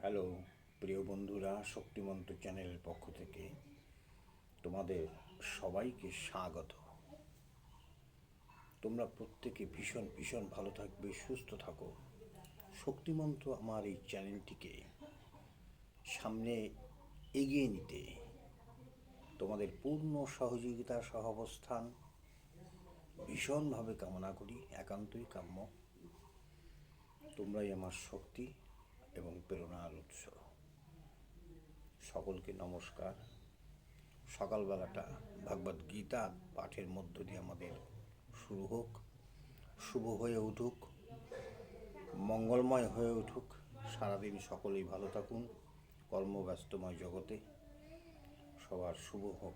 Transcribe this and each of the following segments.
Hello, প্রিয় বন্ধুরা, শক্তিমন্ত চ্যানেলের পক্ষ থেকে তোমাদের সবাইকে স্বাগত। তোমরা প্রত্যেকে ভীষণ ভীষণ ভালো থাকবে, সুস্থ থাকো। শক্তিমন্ত আমার এই চ্যানেলটিকে সামনে এগিয়ে নিতে তোমাদের পূর্ণ সহযোগিতা সহাবস্থান ভীষণভাবে কামনা করি, একান্তই কাম্য। তোমরাই আমার শক্তি। এবং প্রেরণার উৎস। সকলকে নমস্কার। সকালবেলাটা ভগবদ গীতা পাঠের মধ্য দিয়ে আমাদের শুরু হোক, শুভ হয়ে উঠুক, মঙ্গলময় হয়ে উঠুক। সারাদিন সকলেই ভালো থাকুন, কর্মব্যস্তময় জগতে। সবার শুভ হোক।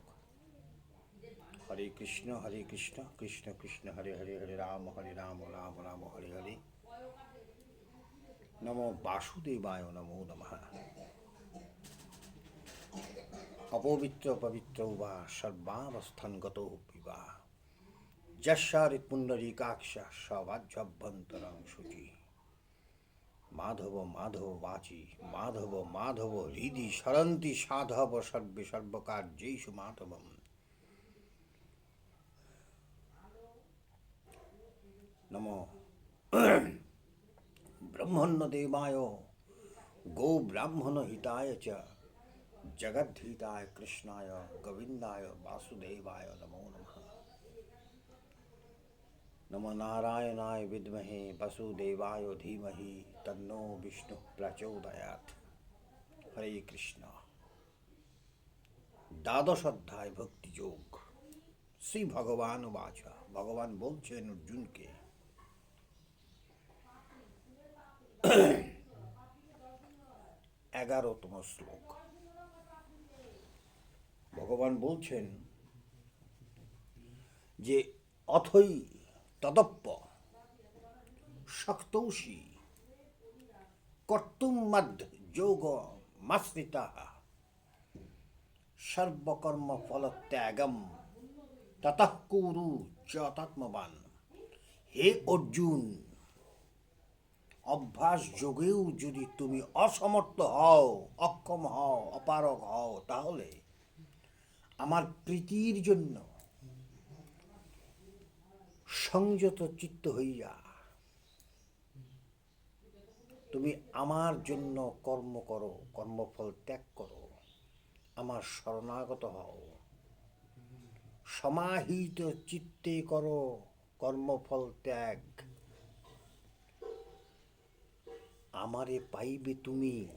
হরে কৃষ্ণ হরে কৃষ্ণ কৃষ্ণ কৃষ্ণ, হরে হরে হরে রাম হরে রাম রাম রাম, হরে নমো বাসুদেবায় নমো নমঃ অপবিত্র পবিত্র বা সর্বাবস্থানগত বিবা যশারিত পুণ্ডরীকাক্ষ সবাজ্যভ্যন্তরং শুচি মাধব মাধব বাচি মাধব মাধব হৃদি সরন্তি সাধব সর্বে সর্বকার্যেষু মাধবম নমো ব্রহ্মণ্যদেবায় গো ব্রাহ্মণ হিতায় চ জগদ্ধিতায় কৃষ্ণায় গোবিন্দায় বাসুদেবায় নমো নমঃ নমো নারায়ণায় বিদ্মহে বসুদেবায় ধীমহি তন্নো বিষ্ণু প্রচোদয়াৎ হরে কৃষ্ণ দ্বাদশ অধ্যায় ভক্তিযোগ শ্রী ভগবান বাচা ভগবান বলছেন অর্জুনকে এগারোতম শ্লোক। ভগবান বলছেন যে অথই তদপ্প শক্তৌষি কর্তুম মধ্য যোগ মাশ্রিতা সর্বকর্ম ফল ত্যাগম কুরু চ হে অর্জুন অভ্যাস যোগেও যদি তুমি অসমর্থ হও, অক্ষম হও, অপারগ হও, তাহলে আমার প্রীতির জন্য সংযত চিত্ত হইয়া তুমি আমার জন্য কর্ম করো, কর্মফল ত্যাগ করো, আমার শরণাগত হও। সমাহিত চিত্তে করো, কর্মফল ত্যাগ। আমারে পাইবে তুমি?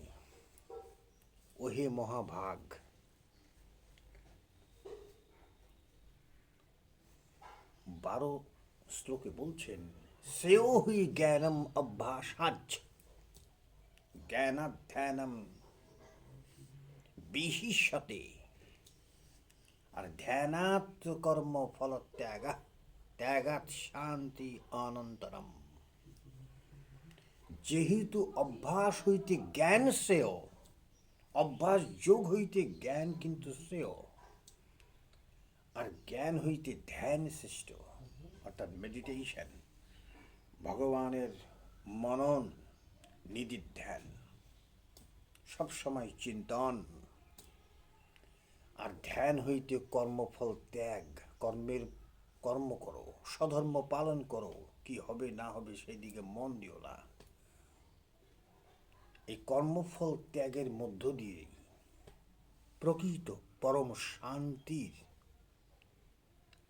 ওহে মহাভাগ। বারো শ্লোকে বলছেন শ্রেয় হি জ্ঞানম অভ্যাসাজ জ্ঞানাধ্যানম বিহিষ্যতে। আর ধ্যানাৎ কর্ম ফল ত্যাগ ত্যাগাৎ শান্তি অনন্তরম। যেহেতু অভ্যাস হইতে জ্ঞান শ্রেয়, অভ্যাস যোগ হইতে জ্ঞান কিন্তু শ্রেয়, আর জ্ঞান হইতে ধ্যান শ্রেষ্ঠ, অর্থাৎ মেডিটেশন ভগবানের মনন, নিধির ধ্যান সবসময় চিন্তন, আর ধ্যান হইতে কর্মফল ত্যাগ, কর্মের কর্ম করো, স্বধর্ম পালন করো, কি হবে না হবে সেই দিকে মন দিও না। এই কর্মফল ত্যাগের মধ্য দিয়েই প্রকৃত পরম শান্তির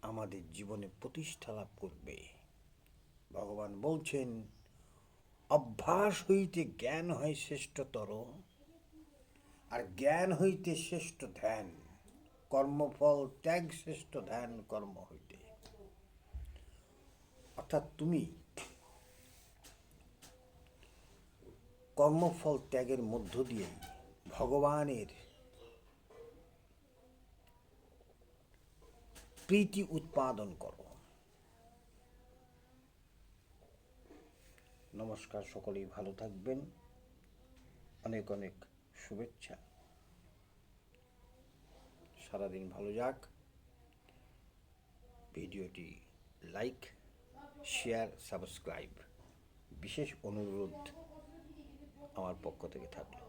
আমাদের জীবনে প্রতিষ্ঠা লাভ করবে। ভগবান বলছেন, অভ্যাস হইতে জ্ঞান হয় শ্রেষ্ঠতর, আর জ্ঞান হইতে শ্রেষ্ঠ ধ্যান, কর্মফল ত্যাগ শ্রেষ্ঠ ধ্যান কর্ম হইতে। অর্থাৎ তুমি কর্মফল ত্যাগের মধ্য দিয়েই ভগবানের প্রীতি উৎপাদন করো। নমস্কার, সকলেই ভালো থাকবেন। অনেক অনেক শুভেচ্ছা। সারাদিন ভালো যাক। ভিডিওটি লাইক, শেয়ার, সাবস্ক্রাইব। বিশেষ অনুরোধ আমার পক্ষ থেকে থাকল।